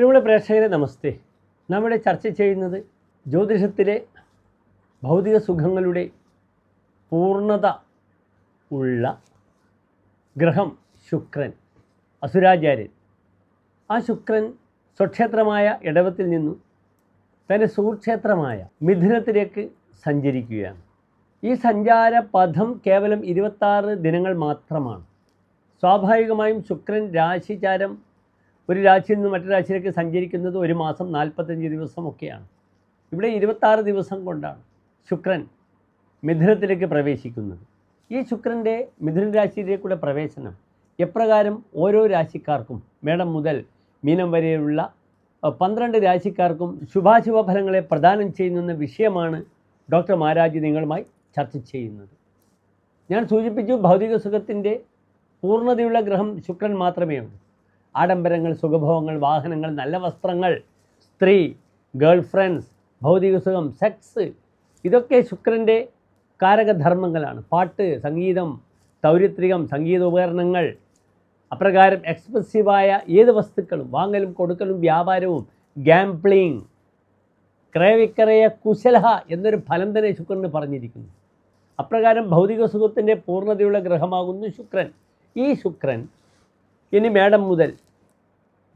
പ്രിയമുള്ള പ്രേക്ഷകരെ നമസ്തേ. നമ്മുടെ ചർച്ച ചെയ്യുന്നത് ജ്യോതിഷത്തിലെ ഭൗതിക സുഖങ്ങളുടെ പൂർണത ഉള്ള ഗ്രഹം ശുക്രൻ അസുരാചാര്യൻ. ആ ശുക്രൻ സ്വക്ഷേത്രമായ ഇടവത്തിൽ നിന്നും തന്റെ സുഹൃക്ഷേത്രമായ മിഥുനത്തിലേക്ക് സഞ്ചരിക്കുകയാണ്. ഈ സഞ്ചാര പഥം കേവലം ഇരുപത്താറ് ദിനങ്ങൾ മാത്രമാണ്. സ്വാഭാവികമായും ശുക്രൻ രാശിചാരം ഒരു രാശിയിൽ നിന്ന് മറ്റു രാശിയിലേക്ക് സഞ്ചരിക്കുന്നത് ഒരു മാസം നാൽപ്പത്തഞ്ച് ദിവസമൊക്കെയാണ് ഇവിടെ ഇരുപത്താറ് ദിവസം കൊണ്ടാണ് ശുക്രൻ മിഥുനത്തിലേക്ക് പ്രവേശിക്കുന്നത്. ഈ ശുക്രന്റെ മിഥുന രാശിയിലേക്കുള്ള പ്രവേശനം എപ്രകാരം ഓരോ രാശിക്കാർക്കും മേടം മുതൽ മീനം വരെയുള്ള പന്ത്രണ്ട് രാശിക്കാർക്കും ശുഭാശുഭ ഫലങ്ങളെ പ്രദാനം ചെയ്യുന്ന വിഷയമാണ് ഡോക്ടർ മാരാജ് നിങ്ങളുമായി ചർച്ച ചെയ്യുന്നത്. ഞാൻ സൂചിപ്പിച്ചു ഭൗതിക സുഖത്തിന്റെ പൂർണതയുള്ള ഗ്രഹം ശുക്രൻ മാത്രമേ ഉള്ളൂ ആഡംബരങ്ങൾ സുഖഭോഗങ്ങൾ വാഹനങ്ങൾ നല്ല വസ്ത്രങ്ങൾ സ്ത്രീ ഗേൾ ഫ്രണ്ട്സ് ഭൗതിക സുഖം സെക്സ് ഇതൊക്കെ ശുക്രന്റെ കാരകധർമ്മങ്ങളാണ്. പാട്ട് സംഗീതം തൗരിത്രികം സംഗീത ഉപകരണങ്ങൾ അപ്രകാരം എക്സ്പ്രസീവായ ഏത് വസ്തുക്കളും വാങ്ങലും കൊടുക്കലും വ്യാപാരവും ഗാംപ്ലിങ് ക്രയവിക്രയ കുശലഹ എന്നൊരു ഫലം തന്നെ ശുക്രന് പറഞ്ഞിരിക്കുന്നു. അപ്രകാരം ഭൗതിക സുഖത്തിന്റെ പൂർണതയുള്ള ഗ്രഹമാകുന്നു ശുക്രൻ. ഈ ശുക്രൻ ഇനി മേടം മുതൽ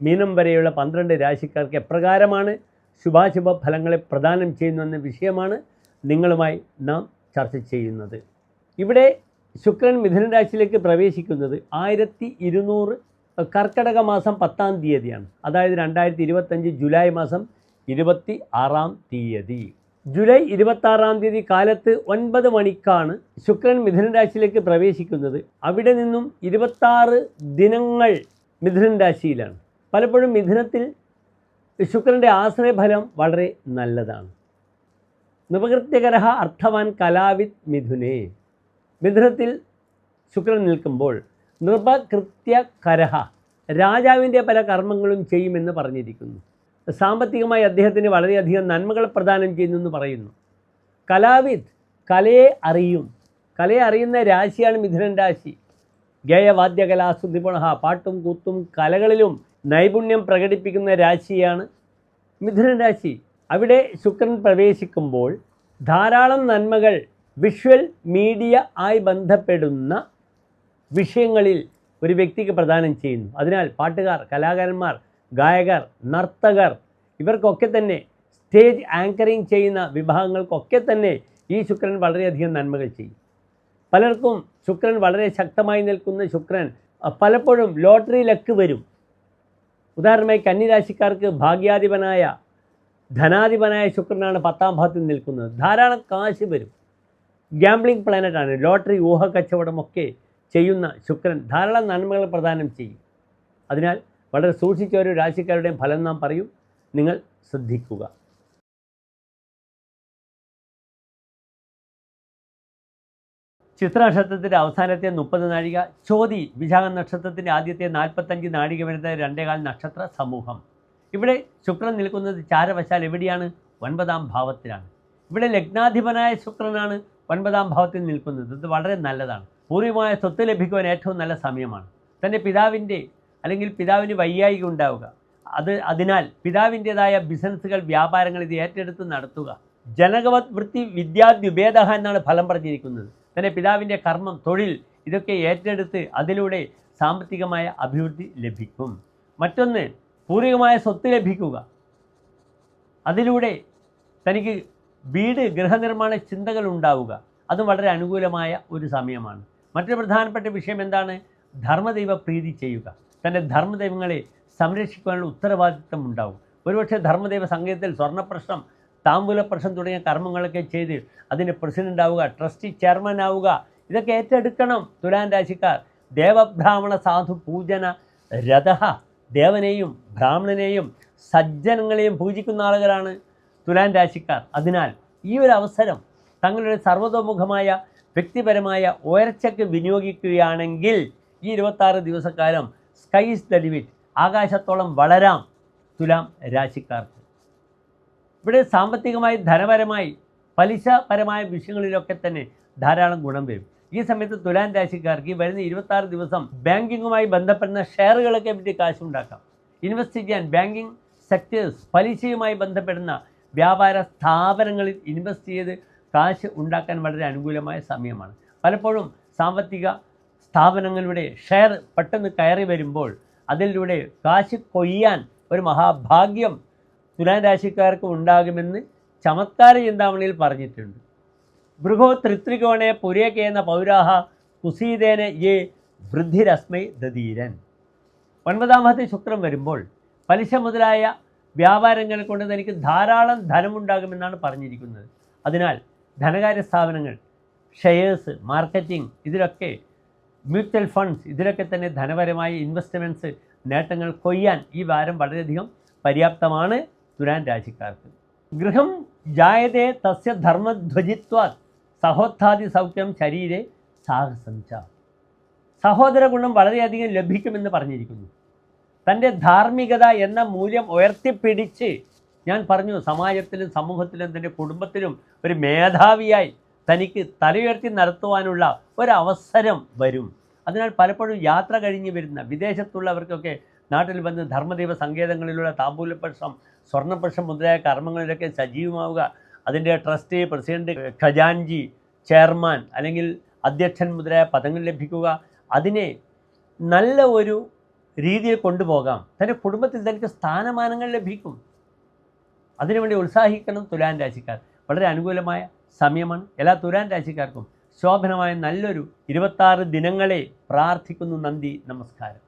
മീനം വരെയുള്ള പന്ത്രണ്ട് രാശിക്കാർക്ക് എപ്രകാരമാണ് ശുഭാശുഭ ഫലങ്ങളെ പ്രദാനം ചെയ്യുന്നുവെന്ന വിഷയമാണ് നിങ്ങളുമായി നാം ചർച്ച ചെയ്യുന്നത്. ഇവിടെ ശുക്രൻ മിഥുന രാശിയിലേക്ക് പ്രവേശിക്കുന്നത് ആയിരത്തി ഇരുന്നൂറ് കർക്കടക മാസം പത്താം തീയതിയാണ്. അതായത് രണ്ടായിരത്തി ഇരുപത്തഞ്ച് ജൂലൈ മാസം ഇരുപത്തി ആറാം തീയതി. ജൂലൈ ഇരുപത്താറാം തീയതി കാലത്ത് ഒൻപത് മണിക്കാണ് ശുക്രൻ മിഥുന രാശിയിലേക്ക് പ്രവേശിക്കുന്നത്. അവിടെ നിന്നും ഇരുപത്താറ് ദിനങ്ങൾ മിഥുനൻ രാശിയിലാണ്. പലപ്പോഴും മിഥുനത്തിൽ ശുക്രന്റെ ആശ്രയഫലം വളരെ നല്ലതാണ്. നിപകൃത്യകര അർത്ഥവാൻ കലാവിത് മിഥുനേ. മിഥുനത്തിൽ ശുക്രൻ നിൽക്കുമ്പോൾ നൃപകൃത്യകരഹ രാജാവിന്റെ പല കർമ്മങ്ങളും ചെയ്യുമെന്ന് പറഞ്ഞിരിക്കുന്നു. സാമ്പത്തികമായി അദ്ദേഹത്തിന് വളരെയധികം നന്മകൾ പ്രദാനം ചെയ്യുന്നു എന്ന് പറയുന്നു. കലാവിദ് കലയെ അറിയും. കലയെ അറിയുന്ന രാശിയാണ് മിഥുനൻ രാശി. ഗേയവാദ്യകലാസുതിപുണ പാട്ടും കൂത്തും കലകളിലും നൈപുണ്യം പ്രകടിപ്പിക്കുന്ന രാശിയാണ് മിഥുനൻ രാശി. അവിടെ ശുക്രൻ പ്രവേശിക്കുമ്പോൾ ധാരാളം നന്മകൾ വിഷ്വൽ മീഡിയ ആയി ബന്ധപ്പെടുന്ന വിഷയങ്ങളിൽ ഒരു വ്യക്തിക്ക് പ്രദാനം ചെയ്യുന്നു. അതിനാൽ പാട്ടുകാർ കലാകാരന്മാർ ഗായകർ നർത്തകർ ഇവർക്കൊക്കെ തന്നെ സ്റ്റേജ് ആങ്കറിങ് ചെയ്യുന്ന വിഭാഗങ്ങൾക്കൊക്കെ തന്നെ ഈ ശുക്രൻ വളരെയധികം നന്മകൾ ചെയ്യും. പലർക്കും ശുക്രൻ വളരെ ശക്തമായി നിൽക്കുന്ന ശുക്രൻ പലപ്പോഴും ലോട്ടറി ലക്ക് വരും. ഉദാഹരണമായി കന്നിരാശിക്കാർക്ക് ഭാഗ്യാധിപനായ ധനാധിപനായ ശുക്രനാണ് പത്താം ഭാഗത്തിൽ നിൽക്കുന്നത്. ധാരാളം കാശ് വരും. ഗ്യാംബ്ലിംഗ് പ്ലാനറ്റാണ് ലോട്ടറി ഊഹ കച്ചവടമൊക്കെ ചെയ്യുന്ന ശുക്രൻ ധാരാളം നന്മകൾ പ്രദാനം ചെയ്യും. അതിനാൽ വളരെ സൂക്ഷിച്ച ഒരു രാശിക്കാരുടെയും ഫലം നാം പറയും. നിങ്ങൾ ശ്രദ്ധിക്കുക. ചിത്രനക്ഷത്രത്തിന്റെ അവസാനത്തെ മുപ്പത് നാഴിക ചോതി വിശാഖ നക്ഷത്രത്തിന്റെ ആദ്യത്തെ നാൽപ്പത്തഞ്ച് നാഴിക വരുന്ന രണ്ടേകാൽ നക്ഷത്ര സമൂഹം. ഇവിടെ ശുക്രൻ നിൽക്കുന്നത് ചാരവശാൽ എവിടെയാണ്? ഒൻപതാം ഭാവത്തിലാണ്. ഇവിടെ ലഗ്നാധിപനായ ശുക്രനാണ് ഒൻപതാം ഭാവത്തിൽ നിൽക്കുന്നത്. ഇത് വളരെ നല്ലതാണ്. പൂർവമായ സ്വത്ത് ലഭിക്കുവാൻ ഏറ്റവും നല്ല സമയമാണ്. തന്റെ പിതാവിന്റെ അല്ലെങ്കിൽ പിതാവിന് വയ്യായിക ഉണ്ടാവുക. അത് അതിനാൽ പിതാവിന്റെതായ ബിസിനസ്സുകൾ വ്യാപാരങ്ങൾ ഇത് ഏറ്റെടുത്ത് നടത്തുക. ജനകവത് വൃത്തി വിദ്യാദ്യുഭേദ എന്നാണ് ഫലം പറഞ്ഞിരിക്കുന്നത്. തന്നെ പിതാവിന്റെ കർമ്മം തൊഴിൽ ഇതൊക്കെ ഏറ്റെടുത്ത് അതിലൂടെ സാമ്പത്തികമായ അഭിവൃദ്ധി ലഭിക്കും. മറ്റൊന്ന് പൂർവികമായ സ്വത്ത് ലഭിക്കുക. അതിലൂടെ തനിക്ക് വീട് ഗൃഹനിർമ്മാണ ചിന്തകൾ ഉണ്ടാവുക. അതും വളരെ അനുകൂലമായ ഒരു സമയമാണ്. മറ്റൊരു പ്രധാനപ്പെട്ട വിഷയം എന്താണ്? ധർമ്മദൈവ പ്രീതി ചെയ്യുക. തന്റെ ധർമ്മദൈവങ്ങളെ സംരക്ഷിക്കാനുള്ള ഉത്തരവാദിത്വം ഉണ്ടാവും. ഒരുപക്ഷെ ധർമ്മദൈവ സംഗീതത്തിൽ സ്വർണപ്രശ്നം താമ്പൂല പ്രശ്നം തുടങ്ങിയ കർമ്മങ്ങളൊക്കെ ചെയ്ത് അതിന് പ്രസിഡന്റ് ആവുക ട്രസ്റ്റി ചെയർമാൻ ആവുക ഇതൊക്കെ ഏറ്റെടുക്കണം തുലാൻ രാശിക്കാർ. ദേവബ്രാഹ്മണ സാധു പൂജന രഥ ദേവനെയും ബ്രാഹ്മണനെയും സജ്ജനങ്ങളെയും പൂജിക്കുന്ന ആളുകളാണ് തുലാൻ രാശിക്കാർ. അതിനാൽ ഈ ഒരു അവസരം തങ്ങളുടെ സർവതോമുഖമായ വ്യക്തിപരമായ ഉയർച്ചയ്ക്ക് വിനിയോഗിക്കുകയാണെങ്കിൽ ഈ ഇരുപത്താറ് ദിവസക്കാലം സ്കൈസ് ദ ലിമിറ്റ് ആകാശത്തോളം വളരാം തുലാം രാശിക്കാർക്ക്. ഇവിടെ സാമ്പത്തികമായി ധനപരമായി പലിശപരമായ വിഷയങ്ങളിലൊക്കെ തന്നെ ധാരാളം ഗുണം വരും. ഈ സമയത്ത് തുലാൻ രാശിക്കാർക്ക് ഈ വരുന്ന ഇരുപത്താറ് ദിവസം ബാങ്കിങ്ങുമായി ബന്ധപ്പെടുന്ന ഷെയറുകളൊക്കെ പറ്റി കാശുണ്ടാക്കാം. ഇൻവെസ്റ്റ് ചെയ്യാൻ ബാങ്കിങ് സെക്ടേഴ്സ് പലിശയുമായി ബന്ധപ്പെടുന്ന വ്യാപാര സ്ഥാപനങ്ങളിൽ ഇൻവെസ്റ്റ് ചെയ്ത് കാശ് ഉണ്ടാക്കാൻ വളരെ അനുകൂലമായ സമയമാണ്. പലപ്പോഴും സാമ്പത്തിക സ്ഥാപനങ്ങളുടെ ഷെയർ പെട്ടെന്ന് കയറി വരുമ്പോൾ അതിലൂടെ കാശ് കൊയ്യാൻ ഒരു മഹാഭാഗ്യം തുലാൻ രാശിക്കാർക്ക് ഉണ്ടാകുമെന്ന് ചമത്കാര ചിന്താമണിയിൽ പറഞ്ഞിട്ടുണ്ട്. ബൃഹോ ത്രിത്രികോണെ പുരേക്കേന്ന പൗരാഹ കുസീതേന യേ വൃദ്ധിരസ്മൈ ദധീരൻ. ഒൻപതാമത്തെ ശുക്രം വരുമ്പോൾ പലിശ മുതലായ വ്യാപാരങ്ങൾ കൊണ്ട് തനിക്ക് ധാരാളം ധനമുണ്ടാകുമെന്നാണ് പറഞ്ഞിരിക്കുന്നത്. അതിനാൽ ധനകാര്യ സ്ഥാപനങ്ങൾ ഷെയേഴ്സ് മാർക്കറ്റിംഗ് ഇതിലൊക്കെ മ്യൂച്വൽ ഫണ്ട്സ് ഇതിലൊക്കെ തന്നെ ധനപരമായ ഇൻവെസ്റ്റ്മെന്റ്സ് നേട്ടങ്ങൾ കൊയ്യാൻ ഈ വാരം വളരെയധികം പര്യാപ്തമാണ് തുലാൻ രാശിക്കാർക്ക്. ഗൃഹം ജായതേ തസ്യ ധർമ്മധ്വജിത്വാ സഹോത്ഥാദി സൗഖ്യം ശരീരെ സാഹസം ച. സഹോദര ഗുണം വളരെയധികം ലഭിക്കുമെന്ന് പറഞ്ഞിരിക്കുന്നു. തന്റെ ധാർമ്മികത എന്ന മൂല്യം ഉയർത്തിപ്പിടിച്ച് ഞാൻ പറഞ്ഞു സമാജത്തിലും സമൂഹത്തിലും തന്റെ കുടുംബത്തിലും ഒരു മേധാവിയായി തനിക്ക് തലയുയർത്തി നടത്തുവാനുള്ള ഒരവസരം വരും. അതിനാൽ പലപ്പോഴും യാത്ര കഴിഞ്ഞ് വരുന്ന വിദേശത്തുള്ളവർക്കൊക്കെ നാട്ടിൽ വന്ന് ധർമ്മദൈവ സങ്കേതങ്ങളിലുള്ള താമ്പൂലപക്ഷം സ്വർണപക്ഷം മുതലായ കർമ്മങ്ങളിലൊക്കെ സജീവമാവുക അതിന്റെ ട്രസ്റ്റ് പ്രസിഡന്റ് ഖജാൻജി ചെയർമാൻ അല്ലെങ്കിൽ അധ്യക്ഷൻ മുതലായ പദങ്ങൾ ലഭിക്കുക അതിനെ നല്ല ഒരു രീതിയിൽ കൊണ്ടുപോകാം. തന്റെ കുടുംബത്തിൽ തനിക്ക് സ്ഥാനമാനങ്ങൾ ലഭിക്കും. അതിനുവേണ്ടി ഉത്സാഹിക്കണം തുലാൻ രാശിക്കാർ. വളരെ അനുകൂലമായ സമയമാണ്. എല്ലാ തുരാൻ രാശിക്കാർക്കും ശോഭനമായ നല്ലൊരു ഇരുപത്താറ് ദിനങ്ങളെ പ്രാർത്ഥിക്കുന്നു നന്ദി നമസ്കാരം.